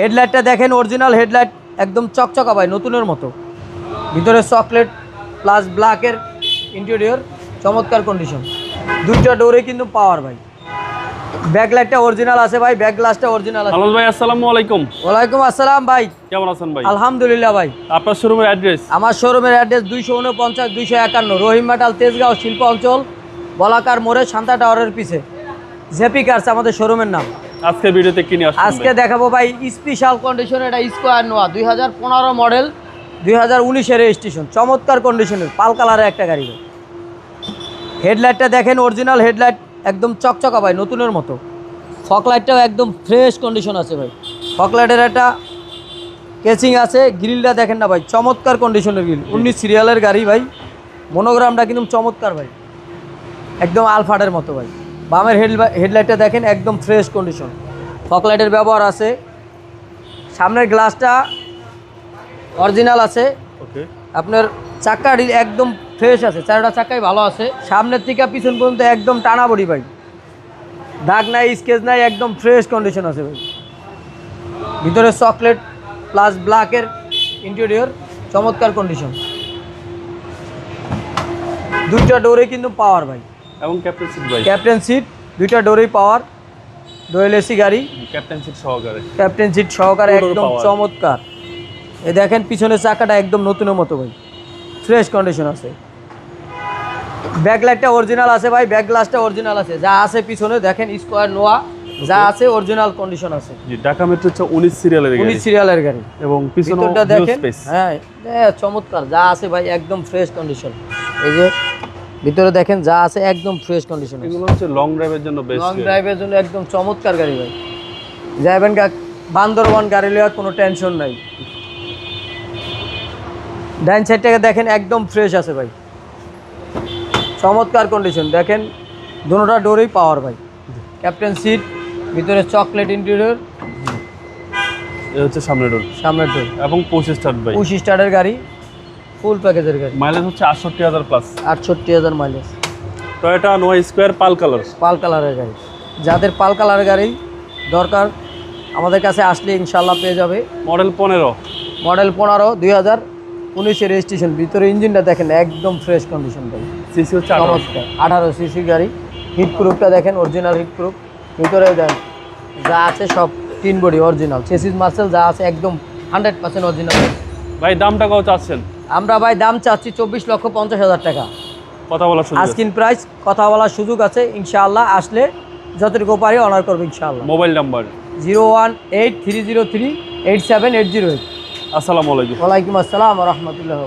হেডলাইটটা দেখেন original headlight একদম চকচকা ভাই নতুনের মতো। ভিতরে চকলেট প্লাস ব্ল্যাকের ইন্টেরিয়র চমৎকার কন্ডিশন দুইটা ডোরে কিন্তু পাওয়ার ভাই। ব্যাকলাইটটা অরিজিনাল আছে ভাই ব্যাক গ্লাসটা অরিজিনাল আছে। ভাই আসসালামু আলাইকুম। ওয়ালাইকুম আসসালাম ভাই। কেমন আছেন ভাই? আলহামদুলিল্লাহ ভাই। আপনার শোরুমের অ্যাড্রেস আমার শোরুমের অ্যাড্রেস দুইশো উনপঞ্চাশ দুইশো একান্ন রহিম মেটাল তেজগাঁও শিল্প অঞ্চল বলাকার মোড়ে শান্তা টাওয়ারের পিছে। জেপি কার্স আমাদের শোরুমের নাম। আজকে ভিডিওতে কিনে আসছেন আজকে দেখাবো ভাই স্পেশাল কন্ডিশন এটা স্কোয়ার নোয়া দুই হাজার পনেরো মডেল দুই হাজার উনিশের রেজিস্ট্রেশন চমৎকার কন্ডিশনের পাল কালারের একটা গাড়ি ভাই। হেডলাইটটা দেখেন অরিজিনাল হেডলাইট একদম চকচকা ভাই নতুনের মতো। ফকলাইটটাও একদম ফ্রেশ কন্ডিশন আছে ভাই। ফকলাইটের একটা কেচিং আছে গ্রিলটা দেখেন না ভাই চমৎকার কন্ডিশনের গ্রিল উনিশ সিরিয়ালের গাড়ি ভাই মনোগ্রামটা কিন্তু চমৎকার ভাই। একদম আলফাডের মতো ভাই। বামের হেড হেডলাইটটা দেখেন একদম ফ্রেশ কন্ডিশন ফকলাইটের ব্যবহার আছে। সামনের গ্লাসটা অরিজিনাল আছে। ওকে আপনার চাকাটি একদম ফ্রেশ আছে চারটা চাকাই ভালো আছে। সামনের থেকে পিছন পর্যন্ত একদম টানা বডি ভাই দাগ নাই স্কেচ নাই একদম ফ্রেশ কন্ডিশন আছে ভাই। ভিতরে চকলেট প্লাস ব্ল্যাকের ইন্টেরিয়র চমৎকার কন্ডিশন দুইটা ডোরে কিন্তু পাওয়ার ভাই। এবং ক্যাপ্টেন সিট ভাই। ক্যাপ্টেন সিট দুইটা ডোরেই পাওয়ার ডোয়েল এসি গাড়ি। ক্যাপ্টেন সিট সহকারে। ক্যাপ্টেন সিট সহকারে একদম চমৎকার। এই দেখেন পিছনের চাকাটা একদম নতুনের মতো ভাই। ফ্রেশ কন্ডিশন আছে। ব্যাকলাইটটা অরিজিনাল আছে ভাই ব্যাক গ্লাসটা অরিজিনাল আছে। যা আছে পিছনে দেখেন স্কোয়ার নোয়া যা আছে অরিজিনাল কন্ডিশন আছে। জি ঢাকা মেট্রো হচ্ছে উনিশ সিরিয়ালের গাড়ি। উনিশ সিরিয়ালের গাড়ি। এবং পিছনে ভিতরটা দেখেন হ্যাঁ চমৎকার যা আছে ভাই একদম ফ্রেশ কন্ডিশন এই যে ভিতরে দেখেন যা আছে একদম ফ্রেশ কন্ডিশন এগুলো হচ্ছে লং ড্রাইভের জন্য বেস্ট লং ড্রাইভের জন্য একদম চমৎকার গাড়ি ভাই। যাবেন বান্দরবান গাড়ি লওয়ার কোনো টেনশন নাই। ডাইন সাইডটাকে দেখেন একদম ফ্রেশ আছে ভাই। চমৎকার কন্ডিশন দেখেন দুটোটা ডোরেই পাওয়ার ভাই। ক্যাপ্টেন সিট ভিতরে চকলেট ইন্টেরিয়র হচ্ছে সামনে ডোর সামনের ডোর এবং পঁচিশ স্টার্ট ভাই। পুশ স্টার্টের গাড়ি। ফুল প্যাকেজের গাড়ি। মাইলেজ হচ্ছে আটষট্টি হাজার প্লাস আটষট্টি হাজার mileage Toyota Noah square pearl colour pearl কালারের গাড়ি। যাদের পাল কালারের গাড়ি দরকার আমাদের কাছে আসলে ইনশাল্লাহ পেয়ে যাবে। মডেল পনেরো। মডেল পনেরো দুই হাজার উনিশের রেজিস্ট্রেশন ভিতরে ইঞ্জিনটা দেখেন একদম ফ্রেশ কন্ডিশন ভাই সিসি হচ্ছে চমৎকার। আঠারো সিসি গাড়ি। হিট প্রুফটা দেখেন অরিজিনাল হিট প্রুফ ভিতরে দেন যা আছে সব তিন বডি অরিজিনাল চেসিস মার্সেল যা আছে একদম হান্ড্রেড পার্সেন্ট অরিজিনাল ভাই দামটা কত চাচ্ছেন? আমরা ভাই দাম চাচ্ছি চব্বিশ লক্ষ পঞ্চাশ হাজার টাকা। কথা বলার। আস্কিন প্রাইস কথা বলার সুযোগ আছে ইনশাআল্লাহ আসলে যতটুকু পারি অনার করব ইনশাআল্লাহ। Mobile number zero one eight three zero three eight seven eight zero eight. আসসালামু আলাইকুম। ওয়ালাইকুম আসসালাম রহমতুল্লাহ